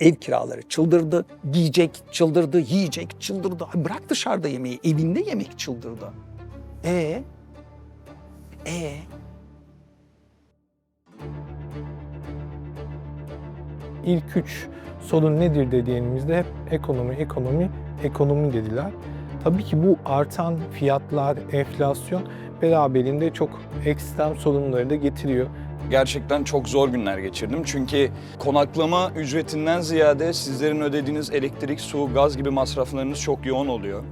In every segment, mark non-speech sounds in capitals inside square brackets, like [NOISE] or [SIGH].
Ev kiraları çıldırdı, giyecek çıldırdı, yiyecek çıldırdı. Bırak dışarıda yemeği, evinde yemek çıldırdı. E e İlk üç sorun nedir dediğimizde hep ekonomi, ekonomi, ekonomi dediler. Tabii ki bu artan fiyatlar, enflasyon beraberinde çok ekstrem sorunları da getiriyor. Gerçekten çok zor günler geçirdim. Çünkü konaklama ücretinden ziyade sizlerin ödediğiniz elektrik, su, gaz gibi masraflarınız çok yoğun oluyor.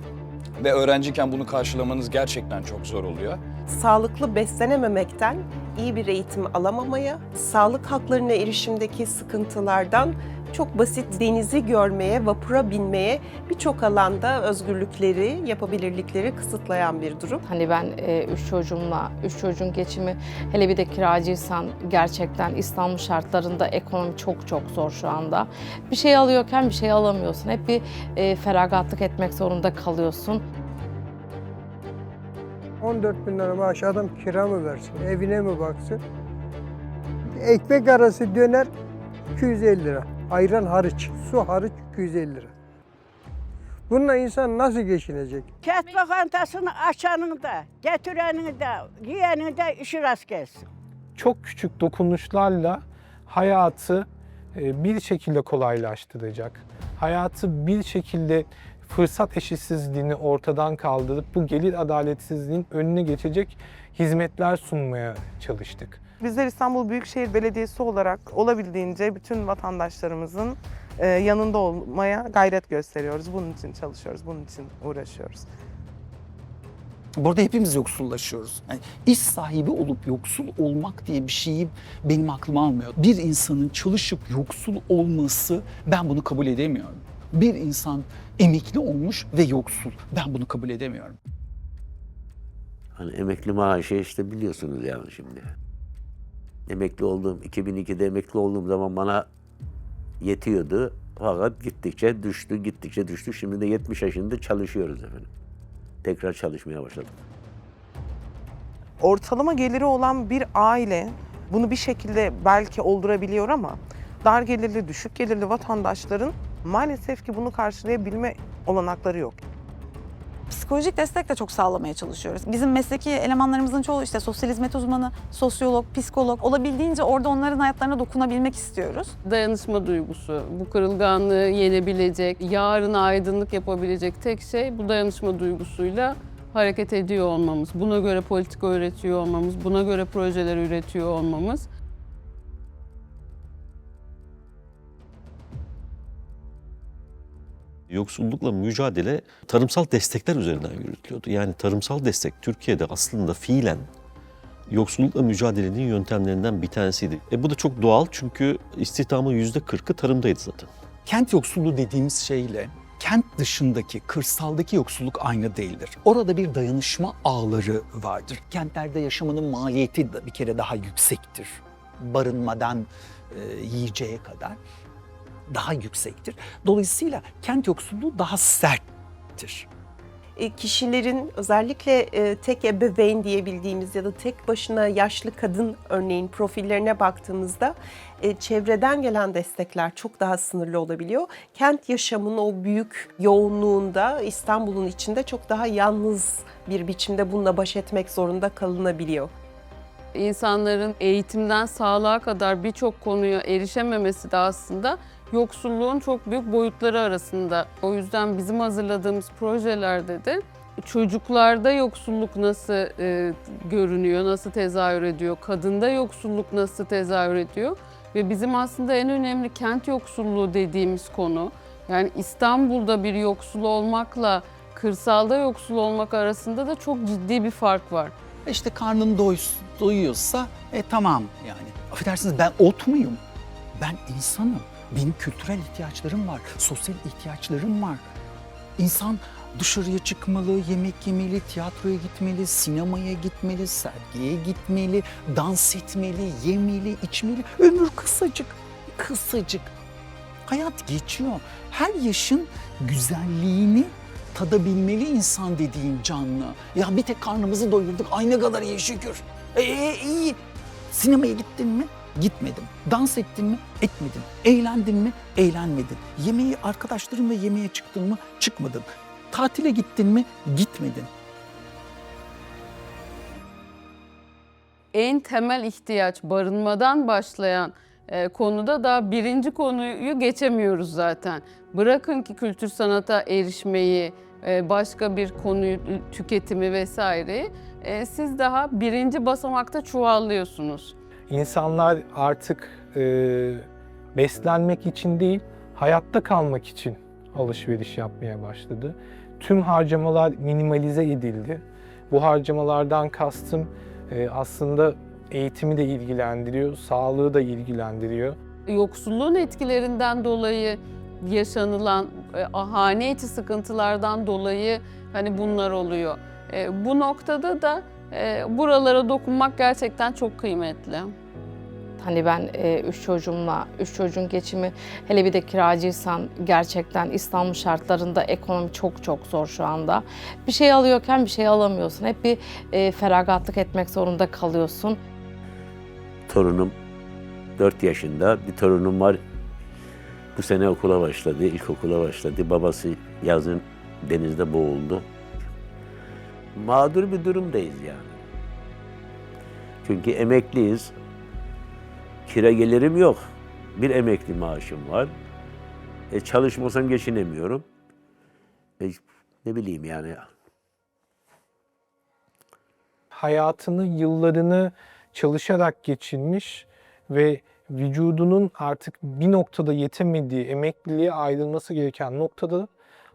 Ve öğrenciyken bunu karşılamanız gerçekten çok zor oluyor. sağlıklı beslenememekten iyi bir eğitim alamamaya, sağlık haklarına erişimdeki sıkıntılardan çok basit denizi görmeye, vapura binmeye birçok alanda özgürlükleri, yapabilirlikleri kısıtlayan bir durum. Hani ben e, üç çocuğumla, üç çocuğun geçimi hele bir de kiracıysan gerçekten İstanbul şartlarında ekonomi çok çok zor şu anda. Bir şey alıyorken bir şey alamıyorsun. Hep bir e, feragatlık etmek zorunda kalıyorsun. 14 bin lira maaş adam kira mı versin, evine mi baksın? Ekmek arası döner 250 lira. Ayran hariç, su hariç 250 lira. Bununla insan nasıl geçinecek? Kent lokantasını açanın da, getirenin de, yiyenin de işi rast gelsin. Çok küçük dokunuşlarla hayatı e, bir şekilde kolaylaştıracak. Hayatı bir şekilde fırsat eşitsizliğini ortadan kaldırıp bu gelir adaletsizliğinin önüne geçecek hizmetler sunmaya çalıştık. Bizler İstanbul Büyükşehir Belediyesi olarak olabildiğince bütün vatandaşlarımızın e, yanında olmaya gayret gösteriyoruz. Bunun için çalışıyoruz, bunun için uğraşıyoruz. Burada hepimiz yoksullaşıyoruz. Yani iş sahibi olup yoksul olmak diye bir şeyi benim aklıma almıyor. Bir insanın çalışıp yoksul olması ben bunu kabul edemiyorum. Bir insan emekli olmuş ve yoksul. Ben bunu kabul edemiyorum. Hani emekli maaşı işte biliyorsunuz yani şimdi. Emekli olduğum, 2002'de emekli olduğum zaman bana yetiyordu. Fakat gittikçe düştü, gittikçe düştü. Şimdi de 70 yaşında çalışıyoruz efendim. Tekrar çalışmaya başladık. Ortalama geliri olan bir aile bunu bir şekilde belki oldurabiliyor ama dar gelirli, düşük gelirli vatandaşların maalesef ki bunu karşılayabilme olanakları yok. Psikolojik destek de çok sağlamaya çalışıyoruz. Bizim mesleki elemanlarımızın çoğu işte sosyal hizmet uzmanı, sosyolog, psikolog olabildiğince orada onların hayatlarına dokunabilmek istiyoruz. dayanışma duygusu, bu kırılganlığı yenebilecek, yarına aydınlık yapabilecek tek şey bu dayanışma duygusuyla hareket ediyor olmamız. Buna göre politika üretiyor olmamız, buna göre projeler üretiyor olmamız. Yoksullukla mücadele tarımsal destekler üzerinden yürütülüyordu. Yani tarımsal destek Türkiye'de aslında fiilen yoksullukla mücadelenin yöntemlerinden bir tanesiydi. E bu da çok doğal çünkü istihdamın yüzde kırkı tarımdaydı zaten. Kent yoksulluğu dediğimiz şeyle kent dışındaki, kırsaldaki yoksulluk aynı değildir. Orada bir dayanışma ağları vardır. Kentlerde yaşamanın maliyeti de bir kere daha yüksektir. Barınmadan e, yiyeceğe kadar daha yüksektir. Dolayısıyla kent yoksulluğu daha serttir. E, kişilerin özellikle e, tek ebeveyn diyebildiğimiz ya da tek başına yaşlı kadın örneğin profillerine baktığımızda e, çevreden gelen destekler çok daha sınırlı olabiliyor. Kent yaşamının o büyük yoğunluğunda İstanbul'un içinde çok daha yalnız bir biçimde bununla baş etmek zorunda kalınabiliyor. İnsanların eğitimden sağlığa kadar birçok konuya erişememesi de aslında yoksulluğun çok büyük boyutları arasında. O yüzden bizim hazırladığımız projelerde de çocuklarda yoksulluk nasıl e, görünüyor, nasıl tezahür ediyor, kadında yoksulluk nasıl tezahür ediyor ve bizim aslında en önemli kent yoksulluğu dediğimiz konu yani İstanbul'da bir yoksul olmakla kırsalda yoksul olmak arasında da çok ciddi bir fark var. İşte karnım doy, doyuyorsa e, tamam yani. Affedersiniz ben ot muyum? Ben insanım. Benim kültürel ihtiyaçlarım var, sosyal ihtiyaçlarım var. İnsan dışarıya çıkmalı, yemek yemeli, tiyatroya gitmeli, sinemaya gitmeli, sergiye gitmeli, dans etmeli, yemeli, içmeli. Ömür kısacık, kısacık. Hayat geçiyor. Her yaşın güzelliğini tadabilmeli insan dediğin canlı. Ya bir tek karnımızı doyurduk. Ay ne kadar iyi şükür. Ee iyi. Sinemaya gittin mi? Gitmedim. Dans ettin mi? Etmedin. Eğlendin mi? Eğlenmedin. Yemeği arkadaşlarınla yemeğe çıktın mı? Çıkmadın. Tatile gittin mi? Gitmedin. en temel ihtiyaç barınmadan başlayan e, konuda da birinci konuyu geçemiyoruz zaten. Bırakın ki kültür sanata erişmeyi, e, başka bir konuyu tüketimi vesaireyi e, siz daha birinci basamakta çuvallıyorsunuz. İnsanlar artık e, beslenmek için değil, hayatta kalmak için alışveriş yapmaya başladı. Tüm harcamalar minimalize edildi. Bu harcamalardan kastım e, aslında eğitimi de ilgilendiriyor, sağlığı da ilgilendiriyor. Yoksulluğun etkilerinden dolayı yaşanılan e, hane içi sıkıntılardan dolayı hani bunlar oluyor. E, bu noktada da e, buralara dokunmak gerçekten çok kıymetli. Hani ben e, üç çocuğumla, üç çocuğun geçimi hele bir de kiracıysan gerçekten İstanbul şartlarında ekonomi çok çok zor şu anda. Bir şey alıyorken bir şey alamıyorsun. Hep bir e, feragatlık etmek zorunda kalıyorsun. Torunum 4 yaşında. Bir torunum var. Bu sene okula başladı, ilkokula başladı. Babası yazın denizde boğuldu. Mağdur bir durumdayız yani. Çünkü emekliyiz. Kira gelirim yok. Bir emekli maaşım var. E, çalışmasam geçinemiyorum. E, ne bileyim yani. hayatını, yıllarını çalışarak geçirmiş ve vücudunun artık bir noktada yetemediği, emekliliğe ayrılması gereken noktada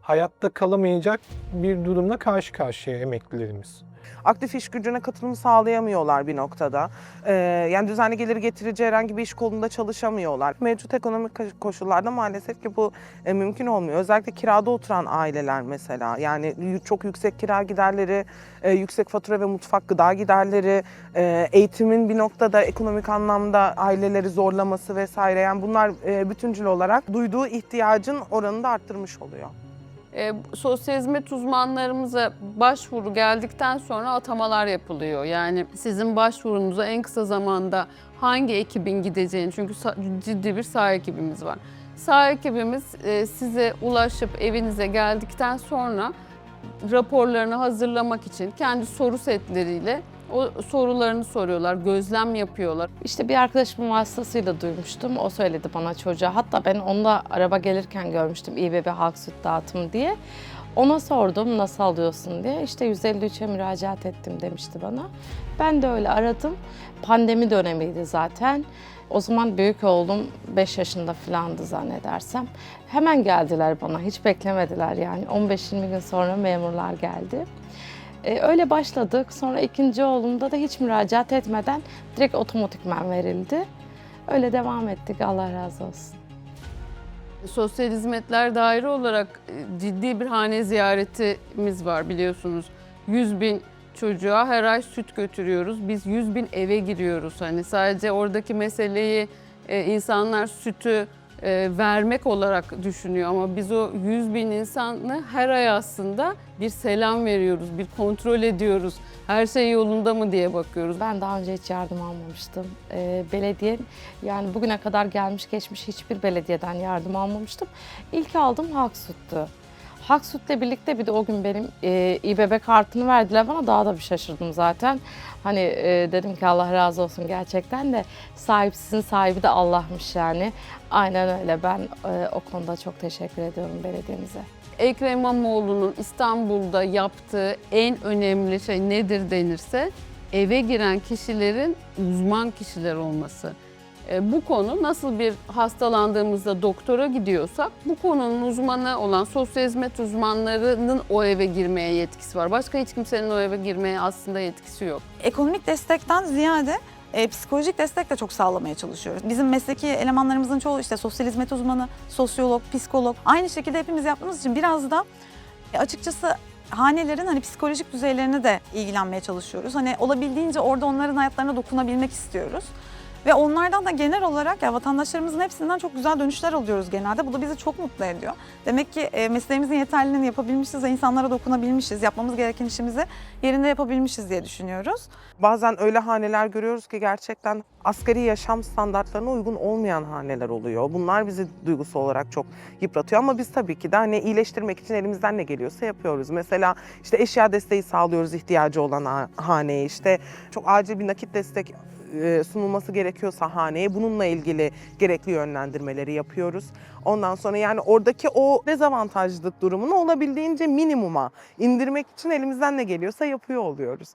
hayatta kalamayacak bir durumla karşı karşıya emeklilerimiz. Aktif iş gücüne katılım sağlayamıyorlar bir noktada. Ee, yani düzenli gelir getirici herhangi bir iş kolunda çalışamıyorlar. Mevcut ekonomik ko- koşullarda maalesef ki bu e, mümkün olmuyor. Özellikle kirada oturan aileler mesela. Yani çok yüksek kira giderleri, e, yüksek fatura ve mutfak gıda giderleri, e, eğitimin bir noktada ekonomik anlamda aileleri zorlaması vesaire. Yani bunlar e, bütüncül olarak duyduğu ihtiyacın oranını da arttırmış oluyor. E, sosyal hizmet uzmanlarımıza başvuru geldikten sonra atamalar yapılıyor. Yani sizin başvurunuza en kısa zamanda hangi ekibin gideceğini çünkü ciddi bir saha ekibimiz var. Saha ekibimiz e, size ulaşıp evinize geldikten sonra raporlarını hazırlamak için kendi soru setleriyle o sorularını soruyorlar, gözlem yapıyorlar. İşte bir arkadaşımın vasıtasıyla duymuştum. O söyledi bana çocuğa. Hatta ben onunla araba gelirken görmüştüm İBB Halk Süt Dağıtım diye. Ona sordum nasıl alıyorsun diye. İşte 153'e müracaat ettim demişti bana. Ben de öyle aradım. Pandemi dönemiydi zaten. O zaman büyük oğlum 5 yaşında falandı zannedersem. Hemen geldiler bana. Hiç beklemediler yani. 15-20 gün sonra memurlar geldi. Ee, öyle başladık. Sonra ikinci oğlumda da hiç müracaat etmeden direkt otomatikmen verildi. Öyle devam ettik. Allah razı olsun. Sosyal Hizmetler Daire olarak e, ciddi bir hane ziyaretimiz var biliyorsunuz. 100 bin çocuğa her ay süt götürüyoruz. Biz 100 bin eve giriyoruz. Hani sadece oradaki meseleyi e, insanlar sütü e, vermek olarak düşünüyor ama biz o 100 bin insanı her ay aslında bir selam veriyoruz, bir kontrol ediyoruz. Her şey yolunda mı diye bakıyoruz. Ben daha önce hiç yardım almamıştım. Ee, belediye yani bugüne kadar gelmiş geçmiş hiçbir belediyeden yardım almamıştım. İlk aldığım Halk Süt'le birlikte bir de o gün benim e, İBB kartını verdiler bana daha da bir şaşırdım zaten. Hani e, dedim ki Allah razı olsun gerçekten de sahipsizin sahibi de Allah'mış yani. Aynen öyle ben e, o konuda çok teşekkür ediyorum belediyemize. Ekrem İmamoğlu'nun İstanbul'da yaptığı en önemli şey nedir denirse eve giren kişilerin uzman kişiler olması. E, Bu konu nasıl bir hastalandığımızda doktora gidiyorsak bu konunun uzmanı olan sosyal hizmet uzmanlarının o eve girmeye yetkisi var. Başka hiç kimsenin o eve girmeye aslında yetkisi yok. Ekonomik destekten ziyade e, psikolojik destek de çok sağlamaya çalışıyoruz. Bizim mesleki elemanlarımızın çoğu işte sosyal hizmet uzmanı, sosyolog, psikolog. Aynı şekilde hepimiz yaptığımız için biraz da e, açıkçası hanelerin hani psikolojik düzeylerine de ilgilenmeye çalışıyoruz. Hani olabildiğince orada onların hayatlarına dokunabilmek istiyoruz. Ve onlardan da genel olarak ya vatandaşlarımızın hepsinden çok güzel dönüşler alıyoruz genelde. Bu da bizi çok mutlu ediyor. Demek ki e, mesleğimizin yeterliliğini yapabilmişiz ve insanlara dokunabilmişiz. Yapmamız gereken işimizi yerinde yapabilmişiz diye düşünüyoruz. Bazen öyle haneler görüyoruz ki gerçekten asgari yaşam standartlarına uygun olmayan haneler oluyor. Bunlar bizi duygusal olarak çok yıpratıyor ama biz tabii ki de hani iyileştirmek için elimizden ne geliyorsa yapıyoruz. Mesela işte eşya desteği sağlıyoruz ihtiyacı olan ha- haneye. İşte çok acil bir nakit destek e, sunulması gerekiyorsa haneye bununla ilgili gerekli yönlendirmeleri yapıyoruz. Ondan sonra yani oradaki o dezavantajlılık durumunu olabildiğince minimuma indirmek için elimizden ne geliyorsa yapıyor oluyoruz.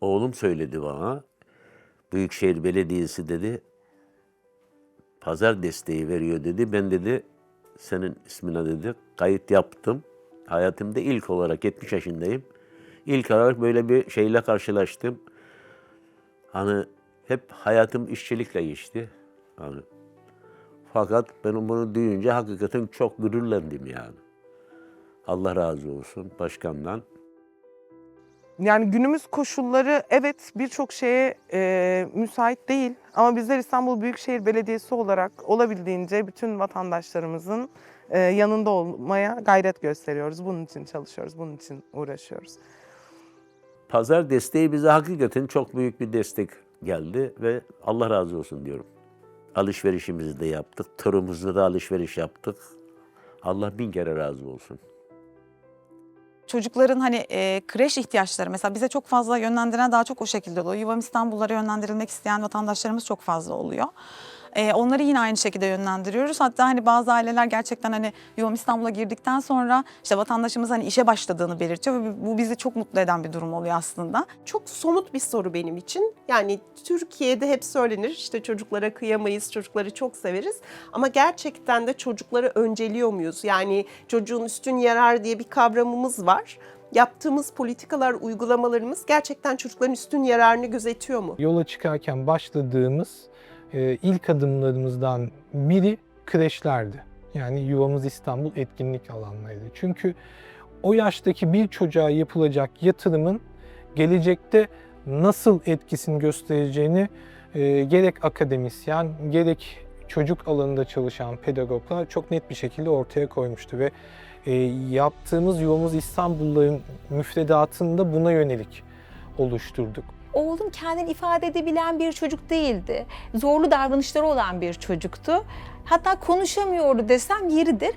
Oğlum söyledi bana. Büyükşehir Belediyesi dedi. Pazar desteği veriyor dedi. Ben dedi senin ismine dedi kayıt yaptım. Hayatımda ilk olarak 70 yaşındayım. İlk olarak böyle bir şeyle karşılaştım. Hani hep hayatım işçilikle geçti. Hani fakat ben bunu duyunca hakikaten çok gururlandım yani. Allah razı olsun başkandan. Yani günümüz koşulları evet birçok şeye e, müsait değil ama bizler İstanbul Büyükşehir Belediyesi olarak olabildiğince bütün vatandaşlarımızın e, yanında olmaya gayret gösteriyoruz. Bunun için çalışıyoruz, bunun için uğraşıyoruz. Pazar desteği bize hakikaten çok büyük bir destek geldi ve Allah razı olsun diyorum. Alışverişimizi de yaptık, turumuzda da alışveriş yaptık. Allah bin kere razı olsun. Çocukların hani e, kreş ihtiyaçları mesela bize çok fazla yönlendiren daha çok o şekilde oluyor. Yuvam İstanbul'lara yönlendirilmek isteyen vatandaşlarımız çok fazla oluyor. E, onları yine aynı şekilde yönlendiriyoruz. Hatta hani bazı aileler gerçekten hani Yuvam İstanbul'a girdikten sonra işte vatandaşımız hani işe başladığını belirtiyor ve bu bizi çok mutlu eden bir durum oluyor aslında. Çok somut bir soru benim için. Yani Türkiye'de hep söylenir işte çocuklara kıyamayız, çocukları çok severiz. Ama gerçekten de çocukları önceliyor muyuz? Yani çocuğun üstün yarar diye bir kavramımız var. Yaptığımız politikalar, uygulamalarımız gerçekten çocukların üstün yararını gözetiyor mu? Yola çıkarken başladığımız ilk adımlarımızdan biri kreşlerdi. Yani Yuvamız İstanbul etkinlik alanlarıydı. Çünkü o yaştaki bir çocuğa yapılacak yatırımın gelecekte nasıl etkisini göstereceğini e, gerek akademisyen gerek çocuk alanında çalışan pedagoglar çok net bir şekilde ortaya koymuştu ve e, yaptığımız Yuvamız İstanbul'ların müfredatında buna yönelik oluşturduk. Oğlum kendini ifade edebilen bir çocuk değildi. Zorlu davranışları olan bir çocuktu. Hatta konuşamıyordu desem yeridir.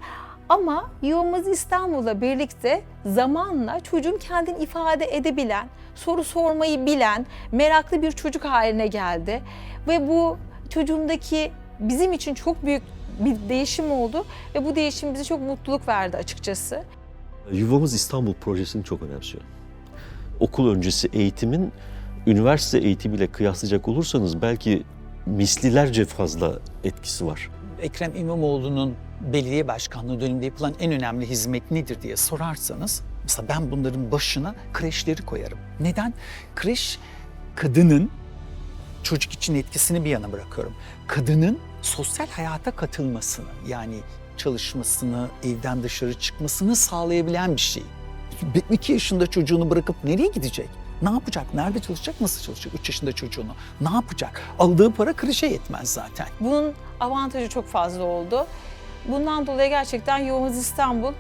Ama Yuvamız İstanbul'la birlikte zamanla çocuğum kendini ifade edebilen, soru sormayı bilen, meraklı bir çocuk haline geldi. Ve bu çocuğumdaki bizim için çok büyük bir değişim oldu ve bu değişim bize çok mutluluk verdi açıkçası. Yuvamız İstanbul projesini çok önemsiyorum. Okul öncesi eğitimin üniversite eğitimiyle kıyaslayacak olursanız belki mislilerce fazla etkisi var. Ekrem İmamoğlu'nun belediye başkanlığı döneminde yapılan en önemli hizmet nedir diye sorarsanız mesela ben bunların başına kreşleri koyarım. Neden? Kreş kadının çocuk için etkisini bir yana bırakıyorum. Kadının sosyal hayata katılmasını yani çalışmasını, evden dışarı çıkmasını sağlayabilen bir şey. İki yaşında çocuğunu bırakıp nereye gidecek? Ne yapacak? Nerede çalışacak? Nasıl çalışacak? Üç yaşında çocuğunu. Ne yapacak? Aldığı para kreşe yetmez zaten. Bunun avantajı çok fazla oldu. Bundan dolayı gerçekten Yuvamız İstanbul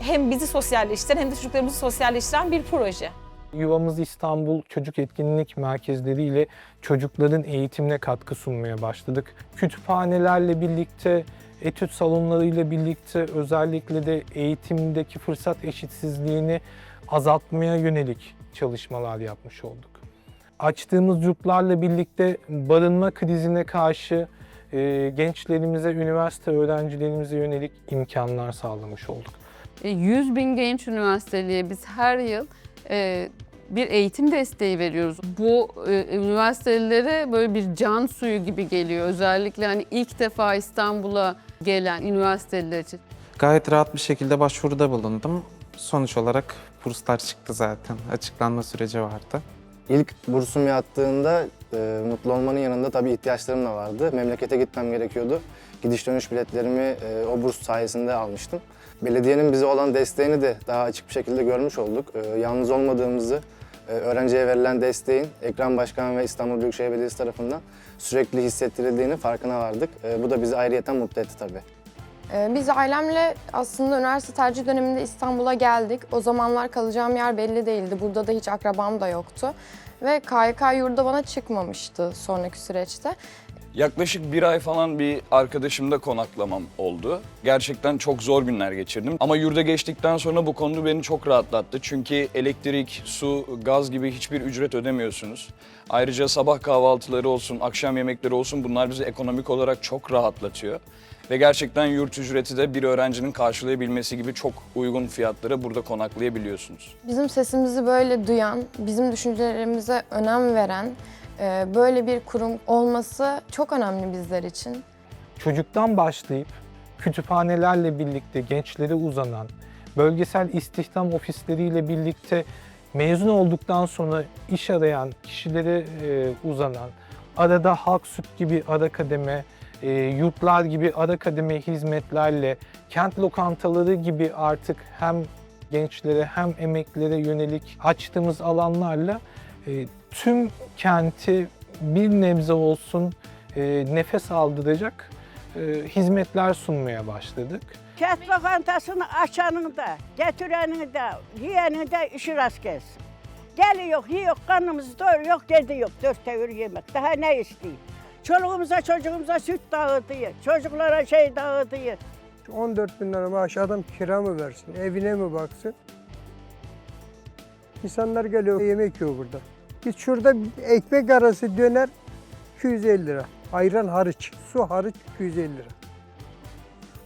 hem bizi sosyalleştiren hem de çocuklarımızı sosyalleştiren bir proje. Yuvamız İstanbul Çocuk Etkinlik Merkezleri ile çocukların eğitimine katkı sunmaya başladık. Kütüphanelerle birlikte, etüt salonlarıyla birlikte özellikle de eğitimdeki fırsat eşitsizliğini azaltmaya yönelik çalışmalar yapmış olduk. Açtığımız yurtlarla birlikte barınma krizine karşı e, gençlerimize, üniversite öğrencilerimize yönelik imkanlar sağlamış olduk. E, 100 bin genç üniversiteliye biz her yıl e, bir eğitim desteği veriyoruz. Bu e, üniversitelere böyle bir can suyu gibi geliyor. Özellikle hani ilk defa İstanbul'a gelen üniversiteliler için. Gayet rahat bir şekilde başvuruda bulundum. Sonuç olarak burslar çıktı zaten. Açıklanma süreci vardı. İlk bursum yattığında e, mutlu olmanın yanında tabii ihtiyaçlarım da vardı. Memlekete gitmem gerekiyordu. Gidiş dönüş biletlerimi e, o burs sayesinde almıştım. Belediyenin bize olan desteğini de daha açık bir şekilde görmüş olduk. E, yalnız olmadığımızı, öğrenciye verilen desteğin Ekrem Başkan ve İstanbul Büyükşehir Belediyesi tarafından sürekli hissettirildiğini farkına vardık. E, bu da bizi ayrıyeten mutlu etti tabii. Ee, Biz ailemle aslında üniversite tercih döneminde İstanbul'a geldik. O zamanlar kalacağım yer belli değildi. Burada da hiç akrabam da yoktu. Ve KYK yurda bana çıkmamıştı sonraki süreçte. Yaklaşık bir ay falan bir arkadaşımda konaklamam oldu. Gerçekten çok zor günler geçirdim. Ama yurda geçtikten sonra bu konu beni çok rahatlattı. Çünkü elektrik, su, gaz gibi hiçbir ücret ödemiyorsunuz. Ayrıca sabah kahvaltıları olsun, akşam yemekleri olsun bunlar bizi ekonomik olarak çok rahatlatıyor. Ve gerçekten yurt ücreti de bir öğrencinin karşılayabilmesi gibi çok uygun fiyatlara burada konaklayabiliyorsunuz. Bizim sesimizi böyle duyan, bizim düşüncelerimize önem veren böyle bir kurum olması çok önemli bizler için. Çocuktan başlayıp kütüphanelerle birlikte gençlere uzanan, bölgesel istihdam ofisleriyle birlikte mezun olduktan sonra iş arayan kişilere e, uzanan, arada halk süt gibi ara kademe, e, yurtlar gibi ara kademe hizmetlerle, kent lokantaları gibi artık hem gençlere hem emeklilere yönelik açtığımız alanlarla e, tüm kenti bir nebze olsun e, nefes aldıracak e, hizmetler sunmaya başladık. Kent lokantasını açanın da, getirenin de, yiyenin de işi rast gelsin. Geliyor, yiyor, karnımızı doyuruyor, gidiyor. Dört tevir yemek. Daha ne isteyeyim? Çoluğumuza, çocuğumuza süt dağıtıyor. Çocuklara şey dağıtıyor. 14 bin lira maaş adam kira mı versin, evine mi baksın? İnsanlar geliyor yemek yiyor burada. Biz şurada ekmek arası döner 250 lira. Ayran hariç, su hariç 250 lira.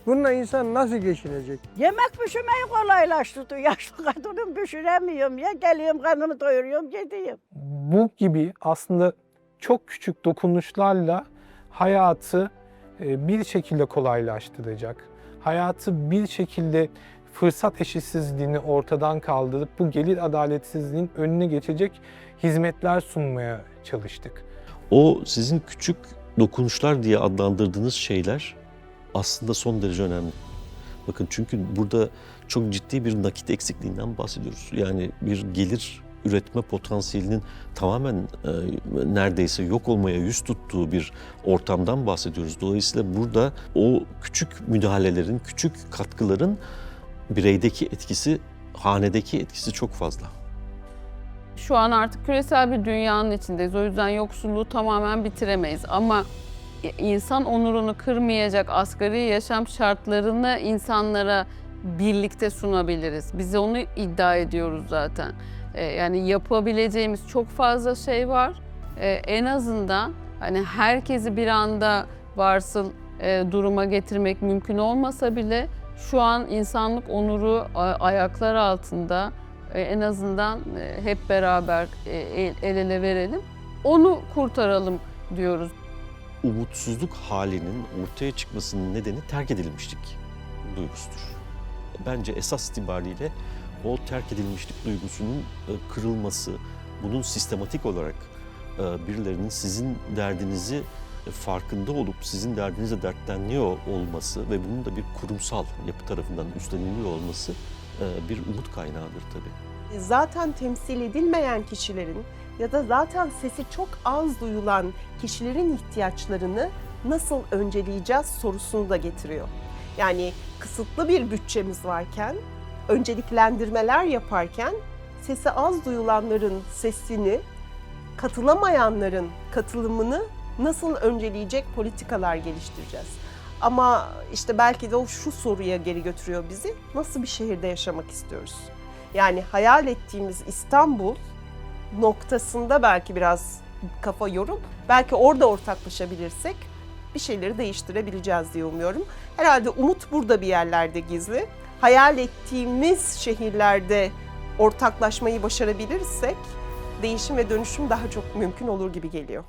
Bununla insan nasıl geçinecek? Yemek pişirmeyi kolaylaştırdı. [LAUGHS] Yaşlı kadının pişiremiyorum ya. Geliyorum, karnımı doyuruyorum, gidiyorum. Bu gibi aslında çok küçük dokunuşlarla hayatı e, bir şekilde kolaylaştıracak. Hayatı bir şekilde fırsat eşitsizliğini ortadan kaldırıp bu gelir adaletsizliğinin önüne geçecek hizmetler sunmaya çalıştık. O sizin küçük dokunuşlar diye adlandırdığınız şeyler aslında son derece önemli. Bakın çünkü burada çok ciddi bir nakit eksikliğinden bahsediyoruz. Yani bir gelir üretme potansiyelinin tamamen e, neredeyse yok olmaya yüz tuttuğu bir ortamdan bahsediyoruz. Dolayısıyla burada o küçük müdahalelerin, küçük katkıların bireydeki etkisi, hanedeki etkisi çok fazla. Şu an artık küresel bir dünyanın içindeyiz. O yüzden yoksulluğu tamamen bitiremeyiz. Ama insan onurunu kırmayacak asgari yaşam şartlarını insanlara birlikte sunabiliriz. Biz onu iddia ediyoruz zaten. Ee, yani yapabileceğimiz çok fazla şey var. Ee, en azından hani herkesi bir anda varsıl e, duruma getirmek mümkün olmasa bile şu an insanlık onuru ayaklar altında. E, en azından e, hep beraber e, el, el ele verelim. Onu kurtaralım diyoruz. umutsuzluk halinin ortaya çıkmasının nedeni terk edilmişlik duygusudur. Bence esas itibariyle o terk edilmişlik duygusunun kırılması, bunun sistematik olarak birilerinin sizin derdinizi farkında olup sizin derdinize dertlenliyor olması ve bunun da bir kurumsal yapı tarafından üstleniliyor olması e, bir umut kaynağıdır tabii. zaten temsil edilmeyen kişilerin ya da zaten sesi çok az duyulan kişilerin ihtiyaçlarını nasıl önceleyeceğiz sorusunu da getiriyor. Yani kısıtlı bir bütçemiz varken, önceliklendirmeler yaparken sesi az duyulanların sesini, katılamayanların katılımını nasıl önceleyecek politikalar geliştireceğiz? Ama işte belki de o şu soruya geri götürüyor bizi. Nasıl bir şehirde yaşamak istiyoruz? Yani hayal ettiğimiz İstanbul noktasında belki biraz kafa yorup belki orada ortaklaşabilirsek bir şeyleri değiştirebileceğiz diye umuyorum. Herhalde umut burada bir yerlerde gizli. Hayal ettiğimiz şehirlerde ortaklaşmayı başarabilirsek değişim ve dönüşüm daha çok mümkün olur gibi geliyor.